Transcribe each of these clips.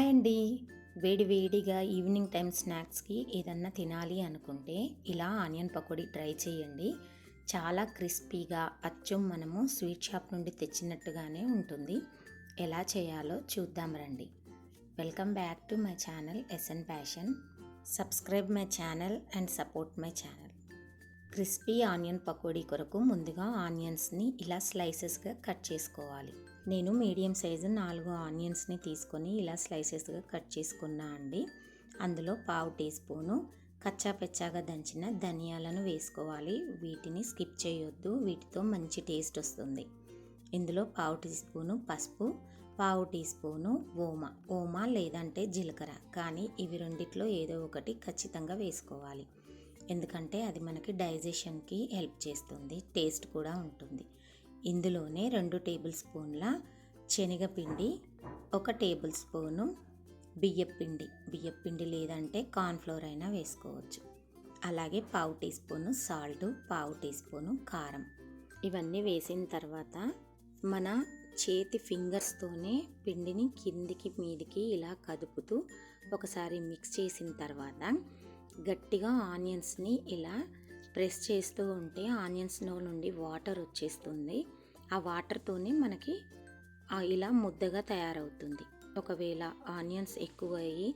Hi అండి వేడి వేడిగా ఈవినింగ్ టైం స్నాక్స్కి ఏదన్నా తినాలి అనుకుంటే ఇలా ఆనియన్ పకోడీ ట్రై చేయండి. చాలా క్రిస్పీగా అచ్చం మనము స్వీట్ షాప్ నుండి తెచ్చినట్టుగానే ఉంటుంది. ఎలా చేయాలో చూద్దాం రండి. Welcome back to my channel S N passion. Subscribe my channel and support my channel. Crispy onion pakodi కొరకు ముందుగా ఆనియన్స్ని ఇలా స్లైసెస్గా కట్ చేసుకోవాలి. నేను మీడియం సైజు నాలుగు ఆనియన్స్ని తీసుకొని ఇలా స్లైసెస్గా కట్ చేసుకున్నా అండి. అందులో పావు టీ స్పూను కచ్చా పెచ్చాగా దంచిన ధనియాలను వేసుకోవాలి. వీటిని స్కిప్ చేయొద్దు వీటితో మంచి టేస్ట్ వస్తుంది. ఇందులో పావు టీ స్పూను పసుపు పావు టీ స్పూను ఓమా. ఓమా లేదంటే జీలకర్ర కానీ ఇవి రెండిట్లో ఏదో ఒకటి ఖచ్చితంగా వేసుకోవాలి. ఎందుకంటే అది మనకి డైజెషన్కి హెల్ప్ చేస్తుంది టేస్ట్ కూడా ఉంటుంది. ఇందులోనే రెండు టేబుల్ స్పూన్ల శనగపిండి ఒక టేబుల్ స్పూను బియ్యపిండి. బియ్యపిండి లేదంటే కార్న్ఫ్లోర్ అయినా వేసుకోవచ్చు. అలాగే పావు టీ స్పూను సాల్ట్ పావు టీ స్పూను కారం. ఇవన్నీ వేసిన తర్వాత మన చేతి ఫింగర్స్తోనే పిండిని కిందికి మీదికి ఇలా కదుపుతూ ఒకసారి మిక్స్ చేసిన తర్వాత గట్టిగా ఆనియన్స్ని ఇలా ప్రెస్ చేస్తూ ఉంటే ఆనియన్స్లో నుండి వాటర్ వచ్చేస్తుంది. ఆ వాటర్తోనే మనకి ఇలా ముద్దగా తయారవుతుంది. ఒకవేళ ఆనియన్స్ ఎక్కువ అయ్యి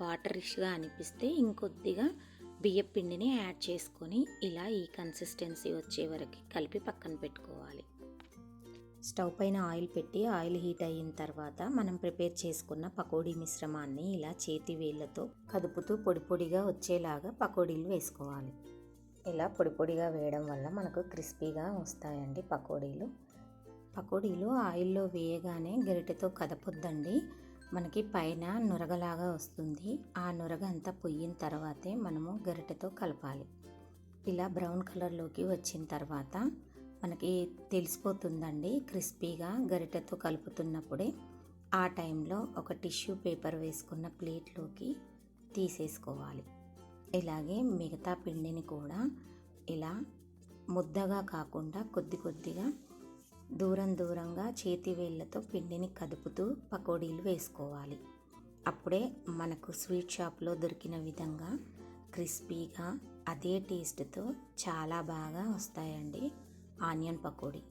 వాటరిష్గా అనిపిస్తే ఇంకొద్దిగా బియ్యం పిండిని యాడ్ చేసుకొని ఇలా ఈ కన్సిస్టెన్సీ వచ్చే వరకు కలిపి పక్కన పెట్టుకోవాలి. స్టవ్ పైన ఆయిల్ పెట్టి ఆయిల్ హీట్ అయిన తర్వాత మనం ప్రిపేర్ చేసుకున్న పకోడీ మిశ్రమాన్ని ఇలా చేతి వేళ్ళతో కదుపుతూ పొడి పొడిగా వచ్చేలాగా పకోడీలు వేసుకోవాలి. ఇలా పొడి పొడిగా వేయడం వల్ల మనకు క్రిస్పీగా వస్తాయండి పకోడీలు. పకోడీలు ఆయిల్లో వేయగానే గరిటెతో కదపొద్దండి. మనకి పైన నురగలాగా వస్తుంది. ఆ నురగ అంతా పొయ్యిన తర్వాతే మనము గరిటెతో కలపాలి. ఇలా బ్రౌన్ కలర్లోకి వచ్చిన తర్వాత మనకి తెలిసిపోతుందండి క్రిస్పీగా గరిటెతో కలుపుతున్నప్పుడే. ఆ టైంలో ఒక టిష్యూ పేపర్ వేసుకున్న ప్లేట్లోకి తీసేసుకోవాలి. ఇలాగే మిగతా పిండిని కూడా ఇలా ముద్దగా కాకుండా కొద్ది కొద్దిగా దూరం దూరంగా చేతి వేళ్ళతో పిండిని కదుపుతూ పకోడీలు వేసుకోవాలి. అప్పుడే మనకు స్వీట్ షాప్లో దొరికిన విధంగా క్రిస్పీగా అదే టేస్ట్తో చాలా బాగా వస్తాయండి ఆనియన్ పకోడీ.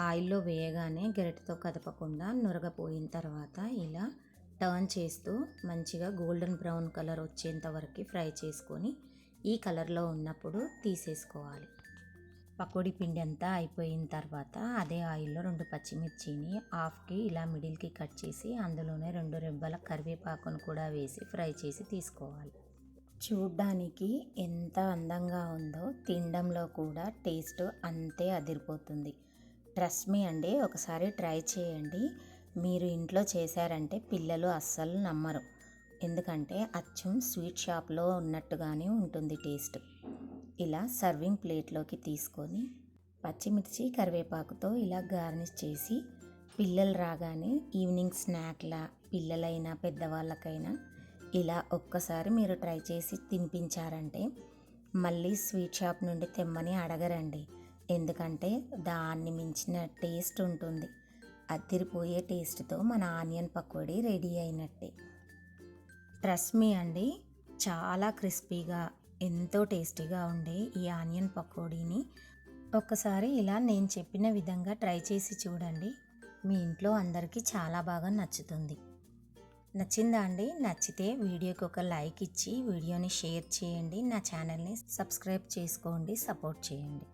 ఆయిల్లో వేయగానే గరిటతో కదపకుండా నురగపోయిన తర్వాత ఇలా టర్న్ చేస్తూ మంచిగా గోల్డెన్ బ్రౌన్ కలర్ వచ్చేంత వరకు ఫ్రై చేసుకొని ఈ కలర్లో ఉన్నప్పుడు తీసేసుకోవాలి. పకోడీ పిండి అంతా అయిపోయిన తర్వాత అదే ఆయిల్లో రెండు పచ్చిమిర్చిని హాఫ్కి ఇలా మిడిల్కి కట్ చేసి అందులోనే రెండు రెబ్బల కరివేపాకును కూడా వేసి ఫ్రై చేసి తీసుకోవాలి. చూడ్డానికి ఎంత అందంగా ఉందో తినడంలో కూడా టేస్ట్ అంతే అదిరిపోతుంది. ట్రస్ట్ మీ అండి ఒకసారి ట్రై చేయండి. మీరు ఇంట్లో చేశారంటే పిల్లలు అస్సలు నమ్మరు. ఎందుకంటే అచ్చం స్వీట్ షాప్లో ఉన్నట్టుగానే ఉంటుంది టేస్ట్. ఇలా సర్వింగ్ ప్లేట్లోకి తీసుకొని పచ్చిమిర్చి కరివేపాకుతో ఇలా గార్నిష్ చేసి పిల్లలు రాగానే ఈవినింగ్ స్నాక్లా పిల్లలైనా పెద్దవాళ్ళకైనా ఇలా ఒక్కసారి మీరు ట్రై చేసి తినిపించారంటే మళ్ళీ స్వీట్ షాప్ నుండి తెమ్మని అడగరండి. ఎందుకంటే దాన్ని మించిన టేస్ట్ ఉంటుంది. అదిరిపోయే టేస్ట్తో మన ఆనియన్ పకోడీ రెడీ అయినట్టే. ట్రస్ట్ మీ అండి చాలా క్రిస్పీగా ఎంతో టేస్టీగా ఉండే ఈ ఆనియన్ పకోడీని. ఒక్కసారి ఇలా నేను చెప్పిన విధంగా ట్రై చేసి చూడండి మీ ఇంట్లో అందరికీ చాలా బాగా నచ్చుతుంది. నచ్చిందా అండి? నచ్చితే వీడియోకి ఒక లైక్ ఇచ్చి వీడియోని షేర్ చేయండి. నా ఛానల్ని సబ్స్క్రైబ్ చేసుకోండి సపోర్ట్ చేయండి.